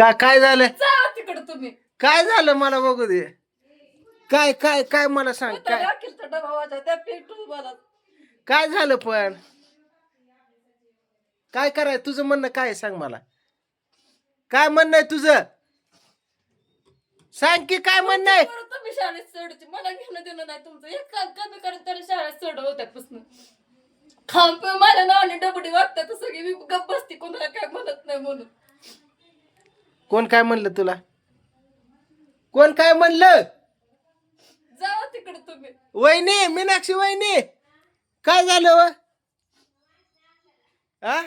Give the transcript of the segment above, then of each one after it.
का काय झालं? जा तिकडे तुम्ही. काय झालं मला बघू दे. काय काय काय मला सांग काय? त्या पेटू मला काय झालं पण? काय कराय तुझं म्हणणं काय आहे सांग मला. काय म्हणणं आहे तुझं? सांग की काय म्हणणं आहे? बरं तुम्ही शाळेत चढची मला घेणं देणं नाही तुमचं. एक काम कमी करून तरी शाळेत चढ होत्यापासून. खाऊन पिऊन माझ्या नावाने डबडी वागतात सगळी मी गप्प बसती कोणाला काय म्हणत नाही म्हणून. कोण काय म्हणलं तुला? कोण काय म्हणलं? जावा तिकडे तुम्ही. वहिनी मीनाक्षी वहिनी काय झालं व? आ?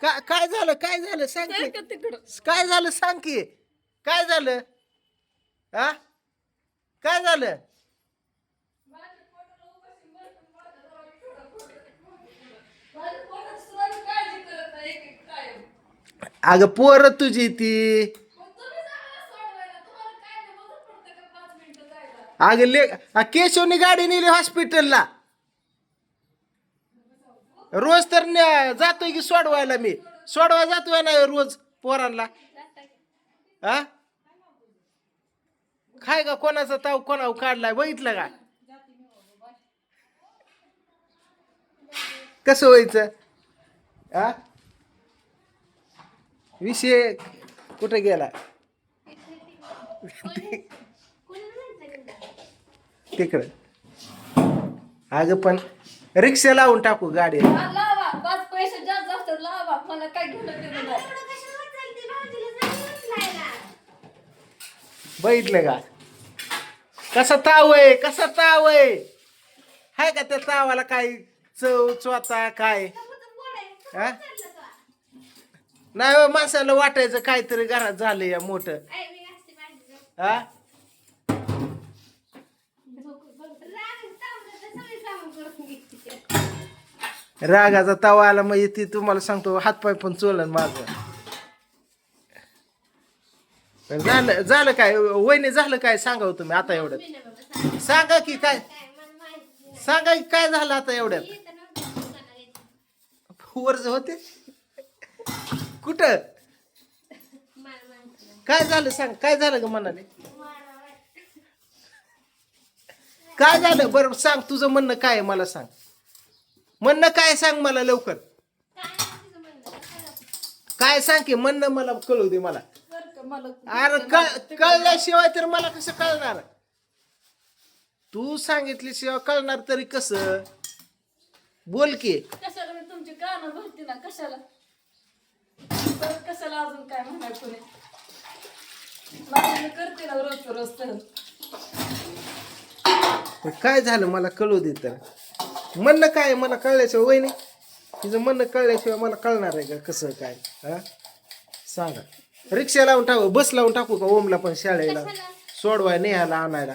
का- काय झालं काय झालं? सांग जाय की. का तिकडं. काय झालं सांग की. काय झालं? हा काय झालं माझ्या पोटात सुद्धा मी काळजी करत नाही एक एक कायम. अगं पोर तुझी ती? अगं ले आ, केशवनी गाडी नेली हॉस्पिटलला. रोज तर जातोय की सोडवायला मी. सोडवाय जातोय ना रोज पोरांना. हा काय का कोणाचा ताव कोणावर काढलाय बघितलं का? कसं व्हायचं? हा विषय कुठे गेला? तिकडं. अगं पण रिक्षा लावून टाकू गाडी. लावा. पाच पैसे जास्त असतात लावा. मला काय घेणं देणं नाही. बघितलं का? कसा ताव आहे कसा ताव आहे. हाय का त्या तावाला काय चव चोता काय? हा? नाही हो, माणसाला वाटायचं काहीतरी घरात झालं या मोठ. हा? रागाचा तवा आला म्हणजे ती तुम्हाला सांगतो हातपाय पण चोलन माझं. तर झालं झालं काय? वहिनी झालं काय? सांगा हो तुम्ही आता एवढ्यात सांगा. की काय? सांगा की काय झालं आता एवढ्यात? वर्ष होते? कुठं? काय झालं सांग काय झालं ग मनाने? काय झालं? बरं सांग तुझं म्हणणं काय आहे मला सांग. म्हणणं काय सांग मला लवकर. काय सांग की म्हणणं मला कळू दे मला. अरे कळ कळल्याशिवाय तर मला कसं कळणार? तू सांगितल्याशिवाय कळणार तरी कसं? बोल की. कशाला तुमची कानं भरती ना कशाला? कशाला अजून काय कोणी करते ना रोज रोज तर. पण काय झालं मला कळू दे तर म्हणणं काय आहे? मला कळल्याशिवाय वय नाही. तिचं म्हणणं कळल्याशिवाय मला कळणार आहे का? कसं काय? हा? सांगा. रिक्षा लावून टाकू बस लावून टाकू का ओमला पण शाळेला? सोडवाय नेहायला आणायला.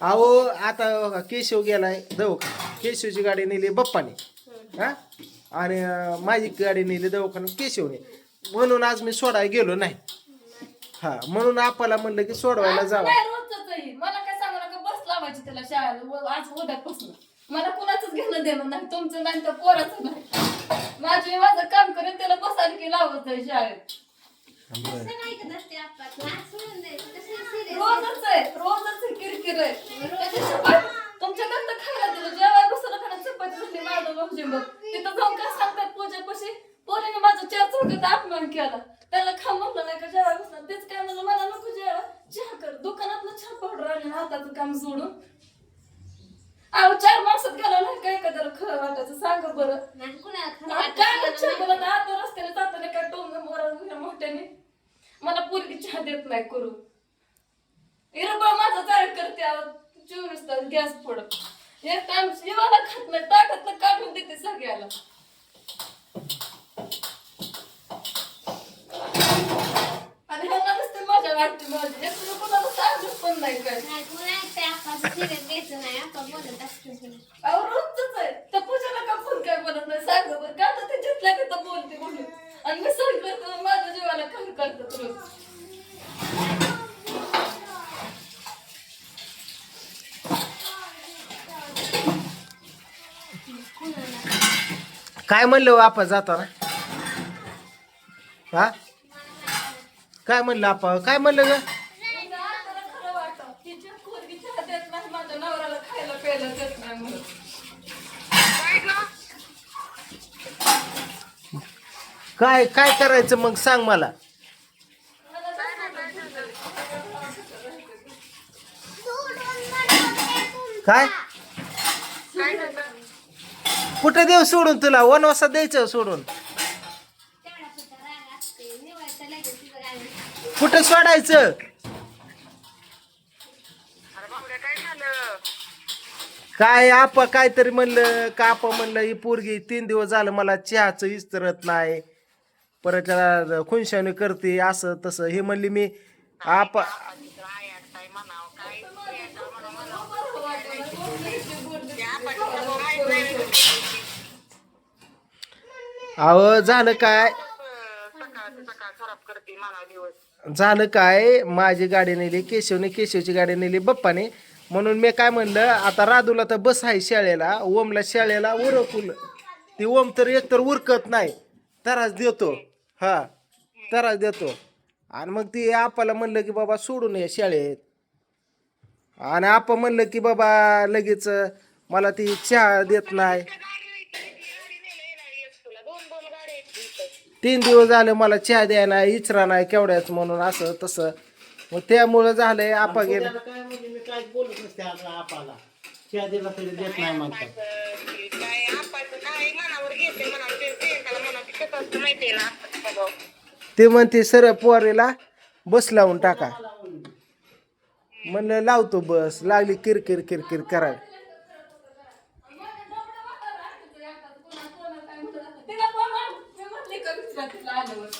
अहो आता बघा, केशव गेलाय. दवाखाना केशवची गाडी नेली बप्पाने. हा? आणि माझी गाडी नेली दवाखाना केशवने. म्हणून आज मी सोडायला गेलो नाही. हा म्हणून आपल्याला म्हणलं की सोडवायला जावं. मला काय सांगू नका बस लावायची त्याला शाळेला. व- आज उद्यापासून. मला कुणाचंच घेणं देणं नाही तुमचं नाही तर पोराचं नाही. माझं माझं काम करेन त्याला बसायला की लावत आहे शाळेत. रोजच आहे रोजच आहे किरकिर आहे. तुमच्या नंतर खायला दिलं. जेव्हा बसलं खाणं चपाती झाली माझं म्हणजे मग तिथं जाऊन काय सांगतात पूजापाशी पोरीने माझं चार चौकात अपमान केला. त्याला खा म्हणलं नाही का? जेव्हा बसलं. तेच काय म्हणलं मला नको जेव्हा चहा कर. दुकानात चहा पावडर आले हाताचं काम सोडून अहो चार माणसात गेला नाही काय का त्याला खरं वाटायचं? सांगा बरं. काय चहा केला ना आता रस्त्याने जाताना काय टोंग मोरा मोठ्याने? मला पोरगी चहा देत नाही करू. इरबा माझा जाळ करते अहो, चोवीस तास गॅस फोडत. एक खात नाही ताटात काढून देते सगळ्याला. आणि ह्यांना नसते मजा वाटते माझी. कोणाला सांगत पण नाही काय अहो रोजच आहे त्या पूजाला का फोन काय बोलत नाही सांग बरं का तर ते जिथल्या तिथं बोलते म्हणून आणि मी सहन करतो माझ्या जीवाला काम करतात रोज काय म्हणलं हो आपण जाताना? हा? काय म्हणलं आपण काय म्हणलं ग? काय काय करायचं मग सांग मला? काय? कुठं देऊ सोडून तुला? वनवासात द्यायचं सोडून. कुठं सोडायचं? काय आपा काहीतरी म्हणलं का आपा म्हणलं ही पोरगी तीन दिवस झालं मला चहाचं इस्तरत नाही. परत त्याला खुनशावणी करते असं तसं. हे म्हणली मी आपा अहो झालं काय? झालं काय? माझी गाडी नेली केशवने केशवची गाडी नेली बप्पाने. म्हणून मी काय म्हणलं आता राधूला तर बस आहे शाळेला ओमला शाळेला उरकून. ती ओम तर एकतर उरकत नाही. तरास देतो. हा तरास देतो. आणि मग ती आपाला म्हणलं की बाबा सोडून ये शाळेत. आणि आपा म्हणलं की बाबा लगेच मला ती चहा देत नाही. तीन दिवस झाले मला चहा द्याय नाही इचरा नाही केवढ्याच म्हणून असं तसं. मग त्यामुळं झालंय आपा गेलं. त्याला काय म्हणजे मी काय बोलत नसते आता आपाला. चहा दिला तरी देत नाही म्हणतात. काय आपाचं काय मनावर घेते म्हणा ते प्रियंकाला म्हणा ते कसं असतं माहितीये ना आपाचा स्वभाव. ते म्हणते सर पोरीला बस लावून टाका. म्हणलं लावतो बस लागली किरकिर किरकिर करायला तिला फोन आण. मी म्हणली का विचारा तिला आल्यावर. तिला म्हणलं मी आपाला बाबा विचारा, लावावर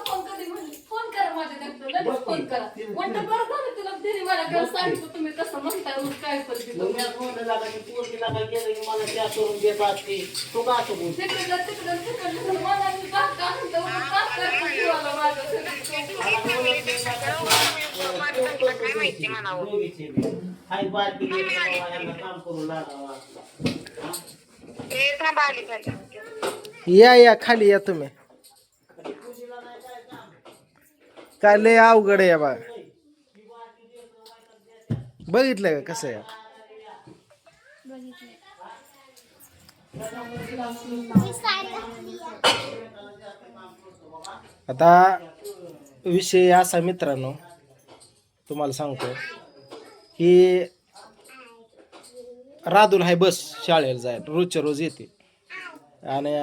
फोन कधी म्हणली. फोन करा माझ्या लगेच फोन करा. म्हणलं बरं झालं तिला तिने मला काय सांगितलं तुम्ही कसं म्हणताय मग काय करते मग मी म्हणलं लागा की पोरगीला काय केलं की मला चहा करून देत असते तो का असं बोल तिकडलं तिकडं तिकडलं मला मी बाग आणून देऊ बाग करतो जीवाला माझं. सगळं. काय माहिती म्हणावं हा? ते थांबा आली पाहिजे या या खाली या तुम्ही. काय लय अवघड आहे बा बघितलं का कसं आहे? आता विषय असा मित्रांनो तुम्हाला सांगतो की राधुल हाय बस शाळेला जायला रोजच्या रोज येते. आणि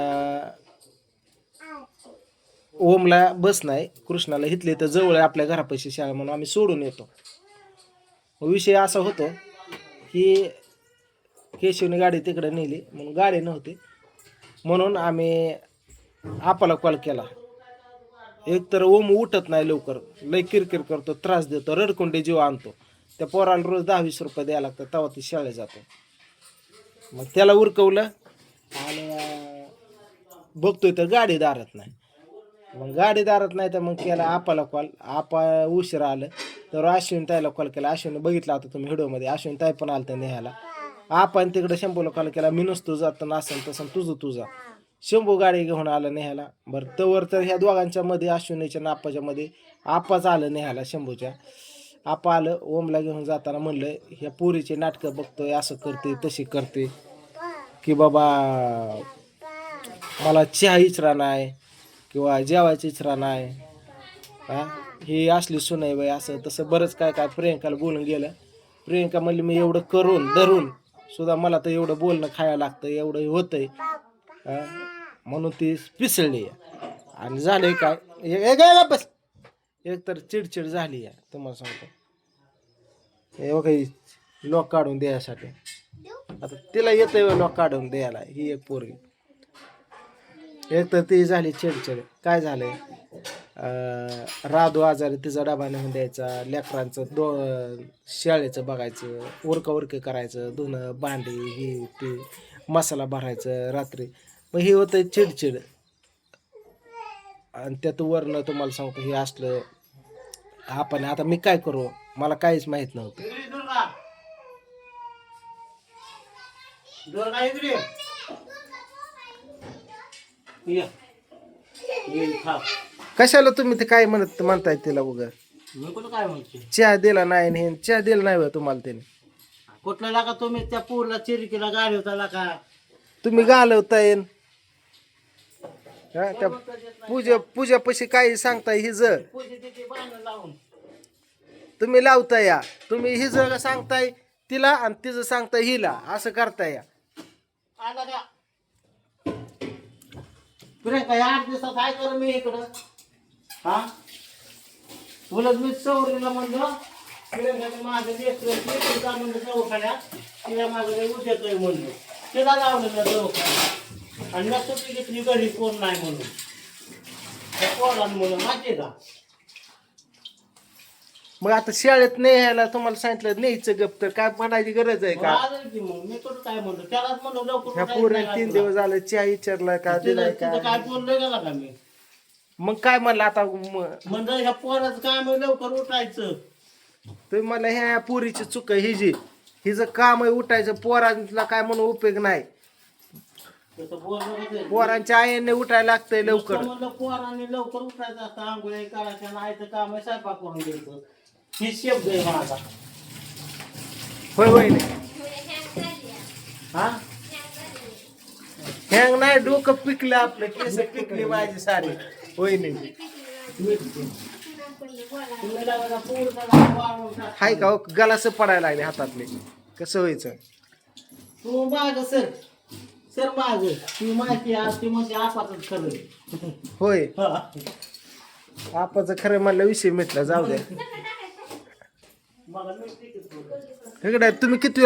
ओमला बस नाही कृष्णाला इथले तर जवळ आहे आपल्या घरापाशी शाळा म्हणून आम्ही सोडून येतो. विषय असा होतो की केशवने गाडी तिकडे नेली म्हणून गाडी नव्हती. म्हणून आम्ही आपाला कॉल केला. एक तर ओम उठत नाही लवकर लय किरकिर करतो त्रास देतो रडकुंडे जीव आणतो. त्या पोराला रोज दहा वीस रुपये द्यायला लागतात तेव्हा ती शाळेत जातो. मग त्याला उरकवलं आणि बघतोय तर गाडी दारात नाही. मग गाडी दारात नाही तर मग केला आपाला कॉल आपा उशिरा आलं. तर अश्विन ताईला कॉल केला. अश्विन बघितला होता तुम्ही व्हिडिओमध्ये अश्विन ताई पण आलं तर नेहायला आपण तिकडे शंभूला कॉल केला. मी नसतो जात नसेल तसं तुझं तुझा शंभू गाडी घेऊन आला नेहायला बरं तवर तर ह्या दोघांच्या मध्ये अश्विनीच्या आणि मध्ये आप्पाच आलं नेहायला शंभूच्या. आपा आलं ओमला घेऊन जाताना म्हणलं ह्या पोरीचे नाटकं बघतोय असं करते तशी करते की बाबा मला चहा इचरा नाही किंवा जेवायची इचरा नाही. हा? ही असली सुनाई बाई असं तसं बरंच काय काय प्रियंकाला बोलून गेलं. प्रियंका म्हणली मी एवढं करून धरून सुद्धा मला तर एवढं बोलणं खायला लागतं एवढं होतंय. म्हणून ती पिसळली. आहे. आणि झालंय काय? ए- बस. एक तर चिडचिड झाली आहे तुम्हाला सांगतो. हे काही लोक काढून द्यायसाठी. आता तिला येतंय लॉक काढून द्यायला ही एक पोरगी. एक तर ती झाली चिडचिड. काय झालंय? राधू आजारी तिचा डबा नेऊन द्यायचा लेकरांचं दो शाळेचं बघायचं उरका उरके करायचं धुणं भांडी ही ती मसाला भरायचं रात्री. मग हे होतं चिडचिड. आणि त्यात वरनं तुम्हाला सांगतो हे असलं आपण आता मी काय करू? मला काहीच माहीत नव्हतं. दुर्गा इकडे? ये. ये खा कशाला तुम्ही ते काय म्हणत म्हणताय तिला उगा? मी कुठं काय म्हणते चहा दिला नाही आणि हे चहा दिला नाही बा तुम्हाला त्याने. कुठला लागा तुम्ही? त्या पूरला चिरकीला गाडी होता लागा. तुम्ही घालवताय हा त्या पूजा पूजा पशी काही सांगताय हिज? पूजे तिथे बांधून लावून. तुम्ही लावताय या. तुम्ही हिज सांगताय तिला आणि तिचं सांगताय हिला. असं करताय या. आला का प्रियंका या आठ दिवसात आहे कर मी इकडं. हा? उलट मी चौरीला म्हणलं माझं लेकरं का म्हणलं दवाखान्यात तिला माझं काही उद्याच म्हणलं. तिला लावलं दवाखान्यात. आणि मग सुट्टी घेतली घरी कोण नाही म्हणून. त्या म्हणून माहिती का? मग आता शाळेत न्यायला तुम्हाला सांगितलं न्यायचं गप तर काय म्हणायची गरज आहे का? आलं की मग मी कुठं काय म्हणतो त्यालाच म्हणलं लवकर ह्या उठायचं पोरे नाही तीन. दिवस झाले चहा विचारलाय का तिला- दिलाय का? काय बोललोय गेला का मी? मग काय म्हणलं आता म- म्हणजे ह्या पोराचं काम आहे लवकर उठायचं. तुम्ही मला ह्या पुरीची चुक आहे हिजी हिचं काम आहे उठायचं पोरांना काय म्हणून उपयोग नाही. तसं. पोरांच्या आईने उठायला लागतंय लवकर. म्हणलं पोरांनी लवकर उठायचं असतं आंघोळी करायच्या नाहीचं काम आहे स्वयंपाक करून द्यायचं ही शब्द आहे माझा होय होय हा? हँग नाही डोकं पिकलं आपलं केस पिकली माझी सारी. होय नाही. हाय का हो, गलास पडायला लागले हातातले. कसं व्हायचं? तू माग सर. सर माग. ती माहिती आज ती म्हणजे आपातच खरं होय. आपाचं खरं म्हणलं विषय मिटला जाऊ द्या. मला तुम्ही किती